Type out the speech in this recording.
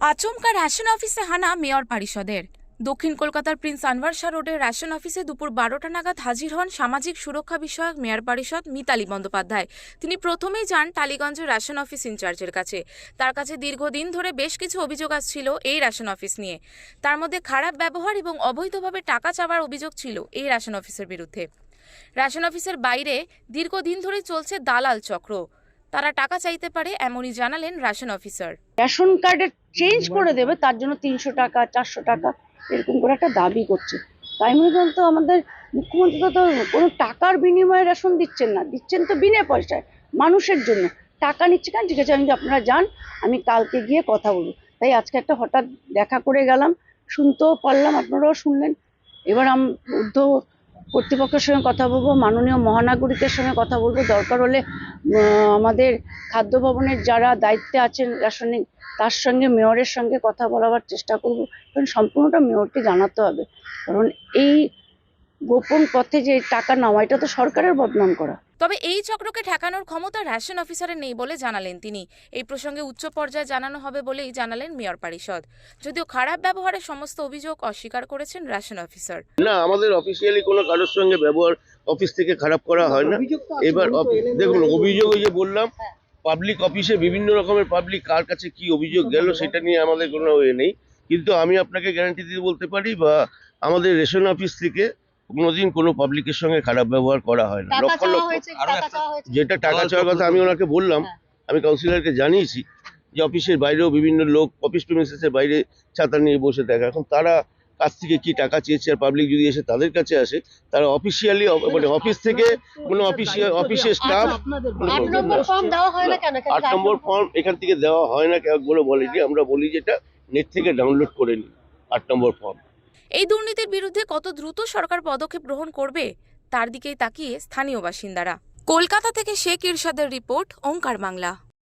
আচমকা রেশন অফিসে হানা মেয়র পরিষদের। দক্ষিণ কলকাতার প্রিন্স আনভার শাহ রোডের রেশন অফিসে দুপুর বারোটা নাগাদ হাজির হন সামাজিক সুরক্ষা বিষয়ক মেয়র পরিষদ মিতালি বন্দ্যোপাধ্যায়। তিনি প্রথমেই যান টালিগঞ্জের রেশন অফিস ইনচার্জের কাছে। তার কাছে দীর্ঘদিন ধরে বেশ কিছু অভিযোগ আসছিল এই রেশন অফিস নিয়ে। তার মধ্যে খারাপ ব্যবহার এবং অবৈধভাবে টাকা চাওয়ার অভিযোগ ছিল এই রেশন অফিসের বিরুদ্ধে। রেশন অফিসের বাইরে দীর্ঘদিন ধরে চলছে দালাল চক্র। তারা টাকা চাইতে পারে এমনই জানালেন রেশন অফিসার। রেশন কার্ডে চেঞ্জ করে দেবে তার জন্য তিনশো টাকা চারশো টাকা এরকম করে একটা দাবি করছে। তাই মনে করেন তো আমাদের মুখ্যমন্ত্রী তো কোনো টাকার বিনিময়ে রেশন দিচ্ছেন না দিচ্ছেন তো বিনা পয়সায় মানুষের জন্য। টাকা নিচ্ছে কেন? ঠিক আছে আমি আপনারা যান আমি কালকে গিয়ে কথা বলব। তাই আজকে একটা হঠাৎ দেখা করে গেলাম শুনতেও পারলাম আপনারাও শুনলেন। এবার আম ঊর্ধ্ব কর্তৃপক্ষের সঙ্গে কথা বলব, মাননীয় মহানাগরিকের সঙ্গে কথা বলব। দরকার হলে আমাদের খাদ্য ভবনের যারা দায়িত্বে আছেন রাসায়নিক, তার সঙ্গে, মেয়রের সঙ্গে কথা বলাবার চেষ্টা করব। কারণ সম্পূর্ণটা মেয়রকে জানাতে হবে। কারণ এই গোপন পথে যে টাকা নেওয়া এটা তো সরকারের বদনাম করা। তবে এই চক্রকে ঠেকানোর ক্ষমতা রেশন অফিসারের নেই বলে জানালেন তিনি। এই প্রসঙ্গে উচ্চ পর্যায়ে জানানো হবে বলেই জানালেন মেয়র পরিষদ। যদিও খারাপ ব্যবহারের সমস্ত অভিযোগ অস্বীকার করেছেন রেশন অফিসার। না আমাদের অফিসিয়ালি কোনো কারোর সঙ্গে ব্যবহার অফিস থেকে খারাপ করা হয় না। এবার দেখুন অভিযোগ ওই যে বললাম পাবলিক অফিসে বিভিন্ন রকমের পাবলিক কার কাছে কি অভিযোগ গেল সেটা নিয়ে আমাদের কোনো এ নেই। কিন্তু আমি আপনাকে গ্যারান্টি দিয়ে বলতে পারি বা আমাদের রেশন অফিস থেকে কোনোদিন কোনো পাবলিকের সঙ্গে খারাপ ব্যবহার করা হয় না। লক্ষ লক্ষ যেটা টাকা চাওয়ার কথা আমি ওনাকে বললাম আমি কাউন্সিলরকে জানিয়েছি যে অফিসের বাইরেও বিভিন্ন লোক অফিস প্রেমিসেসের বাইরে ছাতা নিয়ে বসে থাকে। এখন তারা কাছ থেকে কি টাকা চেয়েছে আর পাবলিক যদি এসে তাদের কাছে আসে তারা অফিসিয়ালি মানে অফিস থেকে কোনো অফিসিয়াল অফিসের স্টাফ আট নম্বর ফর্ম দেওয়া হয় আট নম্বর ফর্ম এখান থেকে দেওয়া হয় না বলে বলেনি আমরা বলি যেটা নেট থেকে ডাউনলোড করে নিন। আট নম্বর ফর্ম এই দুর্নীতির বিরুদ্ধে কত দ্রুত সরকার পদক্ষেপ গ্রহণ করবে, তার দিকেই তাকিয়ে স্থানীয় বাসিন্দারা। কলকাতা থেকে শেখ ইরশাদের রিপোর্ট, ওঙ্কার বাংলা।